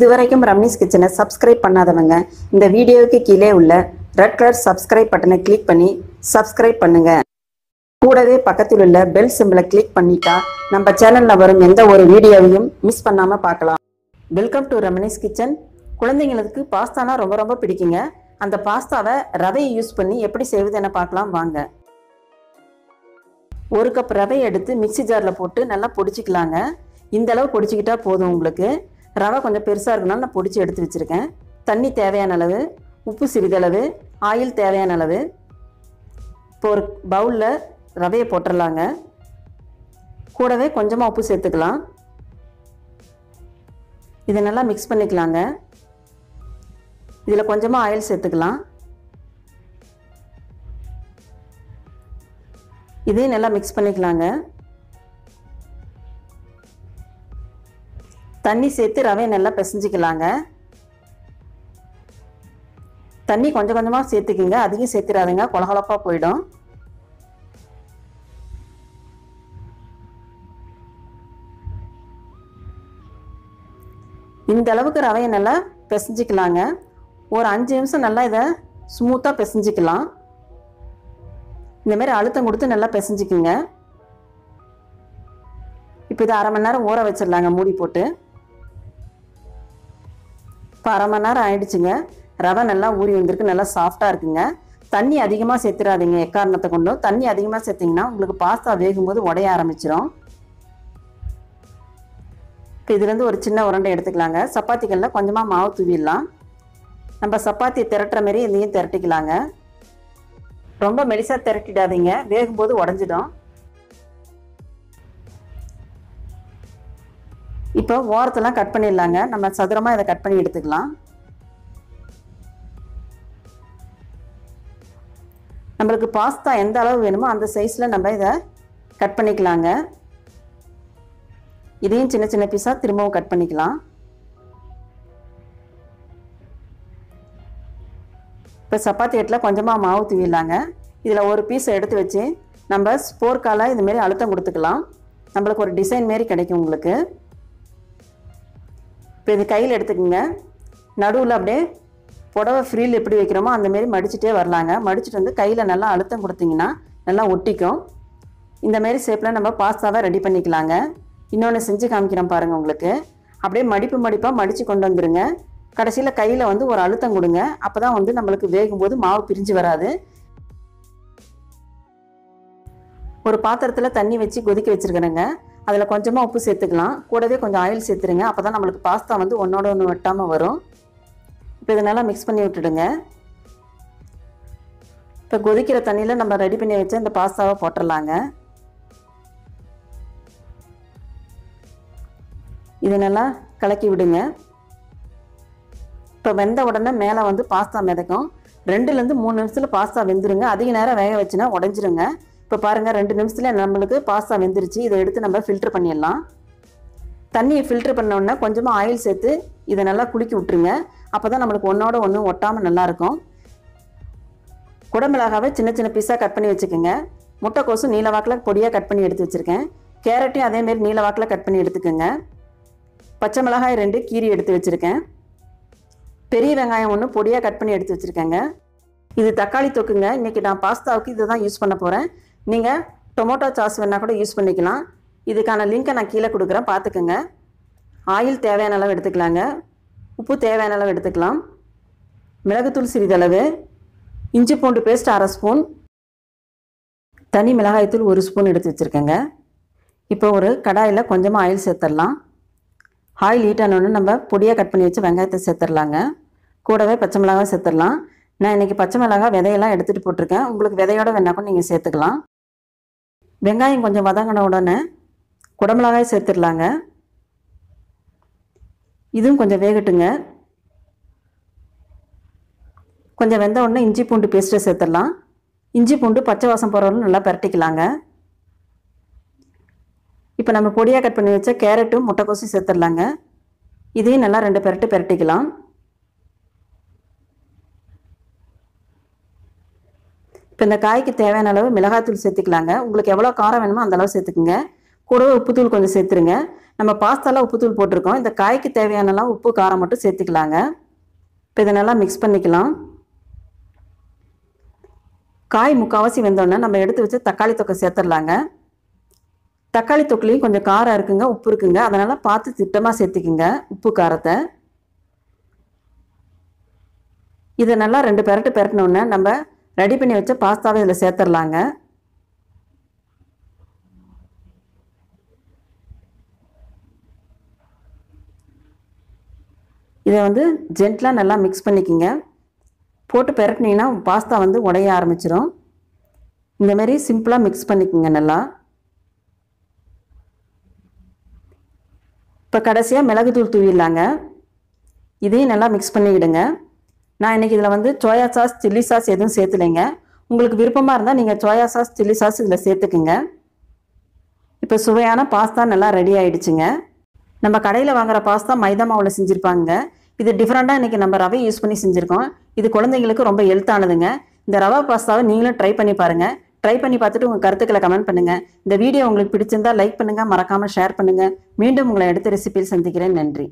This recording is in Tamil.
இதுவரைக்கும் ரம்னிஸ் கிச்சனை சப்ஸ்கிரைப் பண்ணாதவங்க இந்த வீடியோவுக்கு கீழே உள்ள ரெட் கலர் சப்ஸ்கிரைப் பட்டனை கிளிக் பண்ணி சப்ஸ்கிரைப் பண்ணுங்க. கூடவே பக்கத்தில் உள்ள பெல் சிம்பிளை கிளிக் பண்ணிட்டா நம்ம சேனலில் வரும் எந்த ஒரு வீடியோவையும் மிஸ் பண்ணாமல் பார்க்கலாம். Welcome to Ramani's kitchen. குழந்தைங்களுக்கு பாஸ்தானா ரொம்ப ரொம்ப பிடிக்குங்க. அந்த பாஸ்தாவை ரவையை யூஸ் பண்ணி எப்படி செய்வது என பார்க்கலாம் வாங்க. ஒரு கப் ரவையை எடுத்து மிக்ஸி ஜாரில் போட்டு நல்லா பொடிச்சிக்கலாங்க. இந்த அளவு பொடிச்சிக்கிட்டா போதும் உங்களுக்கு. ரவை கொஞ்சம் பெருசாக இருக்கனால நான் பொடிச்சு எடுத்து வச்சுருக்கேன். தண்ணி தேவையான அளவு உப்பு சிறிதளவு ஆயில் தேவையான அளவு. இப்போ ஒரு பவுலில் ரவையை போட்டுடலாங்க கூடவே கொஞ்சமாக உப்பு சேர்த்துக்கலாம். இதை நல்லா மிக்ஸ் பண்ணிக்கலாங்க. இதில் கொஞ்சமாக ஆயில் சேர்த்துக்கலாம். இதையும் நல்லா மிக்ஸ் பண்ணிக்கலாங்க. தண்ணி சேர்த்து ரவையை நல்லா பிசைஞ்சிக்கலாங்க. தண்ணி கொஞ்சம் கொஞ்சமாக சேர்த்துக்கிங்க. அதிகம் சேர்த்துடாதுங்க கொலகொலப்பாக போயிடும். இந்த அளவுக்கு ரவையை நல்லா பிசைஞ்சிக்கலாங்க. ஒரு அஞ்சு நிமிஷம் நல்லா இதை ஸ்மூத்தாக பிசைஞ்சிக்கலாம். இந்தமாரி அழுத்தம் கொடுத்து நல்லா பிசைஞ்சிக்குங்க. இப்போ இதை அரை மணி நேரம் ஊற வச்சிடலாங்க மூடி போட்டு. இப்போ அரை மணி நேரம் ஆயிடுச்சுங்க. ரவை நல்லா ஊறி வந்திருக்கு நல்லா சாஃப்டாக இருக்குங்க. தண்ணி அதிகமாக சேர்த்துடாதீங்க எக்காரணத்தை கொண்டும் தண்ணி அதிகமாக சேர்த்திங்கன்னா உங்களுக்கு பாஸ்தா வேகும்போது உடைய ஆரம்பிச்சிடும் இப்போ இதுலேருந்து ஒரு சின்ன உருண்டை எடுத்துக்கலாங்க. சப்பாத்திகளில் கொஞ்சமாக மாவு தூவிடலாம். நம்ம சப்பாத்தி திரட்டுற மாரி இதையும் திரட்டிக்கலாங்க. ரொம்ப மெலிசாக திரட்டிடாதீங்க. வேகும்போது உடஞ்சிடும். இப்போ ஓரத்தெல்லாம் கட் பண்ணிடலாங்க. நம்ம சதுரமாக இதை கட் பண்ணி எடுத்துக்கலாம். நம்மளுக்கு பாஸ்தா எந்த அளவு வேணுமோ அந்த சைஸில் நம்ம இதை கட் பண்ணிக்கலாங்க. இதையும் சின்ன சின்ன பீஸாக திரும்பவும் கட் பண்ணிக்கலாம். இப்போ சப்பாத்தி எட்டில் கொஞ்சமாக மாவு தூவிடலாங்க. இதில் ஒரு பீஸை எடுத்து வச்சு நம்ம ஸ்போர்க்கால இதுமாரி அழுத்தம் கொடுத்துக்கலாம். நம்மளுக்கு ஒரு டிசைன் மாரி கிடைக்கும் உங்களுக்கு. இப்போ இது கையில் எடுத்துக்கோங்க. நடுவில் அப்படியே புடவை ஃப்ரீல் எப்படி வைக்கிறோமோ அந்தமாரி மடிச்சுட்டே வரலாங்க. மடிச்சுட்டு வந்து கையில் நல்லா அழுத்தம் கொடுத்தீங்கன்னா நல்லா ஒட்டிக்கும். இந்தமாரி ஷேப்பில் நம்ம பாஸ்தாவை ரெடி பண்ணிக்கலாங்க. இன்னொன்று செஞ்சு காமிக்கிறேன் பாருங்கள் உங்களுக்கு. அப்படியே மடிப்பு மடிப்பாக மடித்து கொண்டு வந்துடுங்க கடைசியில் கையில் வந்து ஒரு அழுத்தம் கொடுங்க. அப்போ தான் வந்து நம்மளுக்கு வேகும்போது மாவு பிரிஞ்சு வராது. ஒரு பாத்திரத்தில் தண்ணி வச்சு கொதிக்க வச்சுருக்கிறேங்க. அதில் கொஞ்சமாக உப்பு சேர்த்துக்கலாம். கூடவே கொஞ்சம் ஆயில் சேர்த்துருங்க. அப்போ தான் நம்மளுக்கு பாஸ்தா வந்து ஒன்றோட ஒன்று வெட்டாமல் வரும். இப்போ இதை நல்லா மிக்ஸ் பண்ணி விட்டுடுங்க. இப்போ கொதிக்கிற தண்ணியில் நம்ம ரெடி பண்ணி வச்சு இந்த பாஸ்தாவை போட்டுடலாங்க. இது நல்லா கலக்கி விடுங்க. இப்போ வெந்த உடனே மேலே வந்து பாஸ்தா மிதக்கும். ரெண்டுலேருந்து மூணு நிமிஷத்தில் பாஸ்தா வெந்துருங்க. அதிக நேரம் வேக வச்சுன்னா உடஞ்சிருங்க. இப்போ பாருங்கள் ரெண்டு நிமிஷத்தில் நம்மளுக்கு பாஸ்தா வெந்துருச்சு. இதை எடுத்து நம்ம ஃபில்ட்ரு பண்ணிடலாம். தண்ணியை ஃபில்ட்ரு பண்ணோன்னா கொஞ்சமாக ஆயில் சேர்த்து இதை நல்லா குலுக்கி விட்ருங்க அப்போ தான் நம்மளுக்கு ஒன்றோட ஒன்று ஒட்டாமல் நல்லாயிருக்கும் குடமிளகாவை சின்ன சின்ன பீஸாக கட் பண்ணி வச்சுக்கோங்க. முட்டைக்கோசும் நீல வாக்கில் பொடியாக கட் பண்ணி எடுத்து வச்சுருக்கேன். கேரட்டையும் அதேமாரி நீல வாக்கில் கட் பண்ணி எடுத்துக்கோங்க. பச்சை மிளகாய் ரெண்டு கீரி எடுத்து வச்சுருக்கேன். பெரிய வெங்காயம் ஒன்று பொடியாக கட் பண்ணி எடுத்து வச்சுருக்கேங்க. இது தக்காளி தொக்குங்க. இன்றைக்கி நான் பாஸ்தாவுக்கு இதை தான் யூஸ் பண்ண போகிறேன் நீங்கள் டொமேட்டோ சாஸ் வேணால் கூட யூஸ் பண்ணிக்கலாம். இதுக்கான லிங்க்கை நான் கீழே கொடுக்குறேன். பார்த்துக்கோங்க. ஆயில் தேவையான அளவு எடுத்துக்கலாங்க. உப்பு தேவையான அளவு எடுத்துக்கலாம். மிளகுத்தூள் சிறிதளவு. இஞ்சி பூண்டு பேஸ்ட் அரை ஸ்பூன் தனி மிளகாய்த்தூள் ஒரு ஸ்பூன் எடுத்து வச்சுருக்கேங்க. இப்போ ஒரு கடாயில் கொஞ்சமாக ஆயில் சேர்த்துடலாம். ஆயில் ஹீட் ஆனோன்னு நம்ம பொடியாக கட் பண்ணி வச்சு வெங்காயத்தை சேர்த்துடலாங்க. கூடவே பச்சை மிளகாய் சேர்த்துடலாம். நான் இன்றைக்கி பச்சை மிளகாய் விதையெல்லாம் எடுத்துகிட்டு போட்டிருக்கேன். உங்களுக்கு விதையோட வேணா கூட நீங்கள் சேர்த்துக்கலாம். வெங்காயம் கொஞ்சம் வதங்கின உடனே குடமிளகாய் சேர்த்துடலாங்க. இதுவும் கொஞ்சம் வேகட்டுங்க. கொஞ்சம் வெந்த உடனே இஞ்சி பூண்டு பேஸ்ட்டை சேர்த்துடலாம். இஞ்சி பூண்டு பச்சை வாசம் போகிறவங்களும் நல்லா பரட்டிக்கலாங்க. இப்போ நம்ம பொடியாக கட் பண்ணி வச்ச கேரட்டும் முட்டைக்கோசும் சேர்த்துடலாங்க. இதையும் நல்லா ரெண்டு பெரட்டு பெரட்டிக்கலாம். இப்போ இந்த காய்க்கு தேவையான அளவு மிளகாத்தூள் சேர்த்துக்கலாங்க. உங்களுக்கு எவ்வளோ காரம் வேணுமோ அந்த அளவு சேர்த்துக்குங்க. கூடவே உப்புத்தூள் கொஞ்சம் சேர்த்துருங்க. நம்ம பாஸ்தாலாம் உப்புத்தூள் போட்டிருக்கோம். இந்த காய்க்கு தேவையானலாம் உப்பு காரம் மட்டும் சேர்த்துக்கலாங்க. இப்போ இதை நல்லா மிக்ஸ் பண்ணிக்கலாம். காய் முக்கால்வாசி வெந்தோடனே நம்ம எடுத்து வச்சு தக்காளி தொக்கை சேர்த்துடலாங்க. தக்காளி தொக்குலையும் கொஞ்சம் காரம் இருக்குங்க உப்பு இருக்குங்க. அதனால் பார்த்து திட்டமாக சேர்த்துக்குங்க உப்பு காரத்தை. இதை நல்லா ரெண்டு பெரட்டு பெரட்டினோடனே நம்ம ரெடி பண்ணி வச்ச பாஸ்தாவை இதில் சேர்த்துடலாங்க. இதை வந்து ஜென்ட்லாக நல்லா மிக்ஸ் பண்ணிக்கிங்க. போட்டு பெரட்டினீங்கன்னா பாஸ்தா வந்து உடைய ஆரம்பிச்சிடும் இந்தமாரி சிம்பிளாக மிக்ஸ் பண்ணிக்கோங்க நல்லா. இப்போ கடைசியாக மிளகுத்தூள் தூவிடலாங்க. இதையும் நல்லா மிக்ஸ் பண்ணிக்கிடுங்க. நான் இன்றைக்கி இதில் வந்து சோயா சாஸ் சில்லி சாஸ் எதுவும் சேர்த்துலைங்க. உங்களுக்கு விருப்பமாக இருந்தால் நீங்கள் சோயா சாஸ் சில்லி சாஸ் இதில் சேர்த்துக்குங்க. இப்போ சுவையான பாஸ்தா நல்லா ரெடி ஆகிடுச்சுங்க நம்ம கடையில் வாங்குற பாஸ்தா மைதா மாவில் செஞ்சுருப்பாங்க. இது டிஃப்ரெண்ட்டாக இன்றைக்கி நம்ம ரவை யூஸ் பண்ணி செஞ்சுருக்கோம். இது குழந்தைங்களுக்கு ரொம்ப ஹெல்த்தானதுங்க இந்த ரவா பாஸ்தாவை நீங்களும் ட்ரை பண்ணி பாருங்கள் ட்ரை பண்ணி பார்த்துட்டு உங்கள் கருத்துக்களை கமெண்ட் பண்ணுங்கள் இந்த வீடியோ உங்களுக்கு பிடிச்சிருந்தா லைக் பண்ணுங்கள் மறக்காமல் ஷேர் பண்ணுங்கள் மீண்டும் உங்களை அடுத்த ரெசிபியில் சந்திக்கிறேன். நன்றி.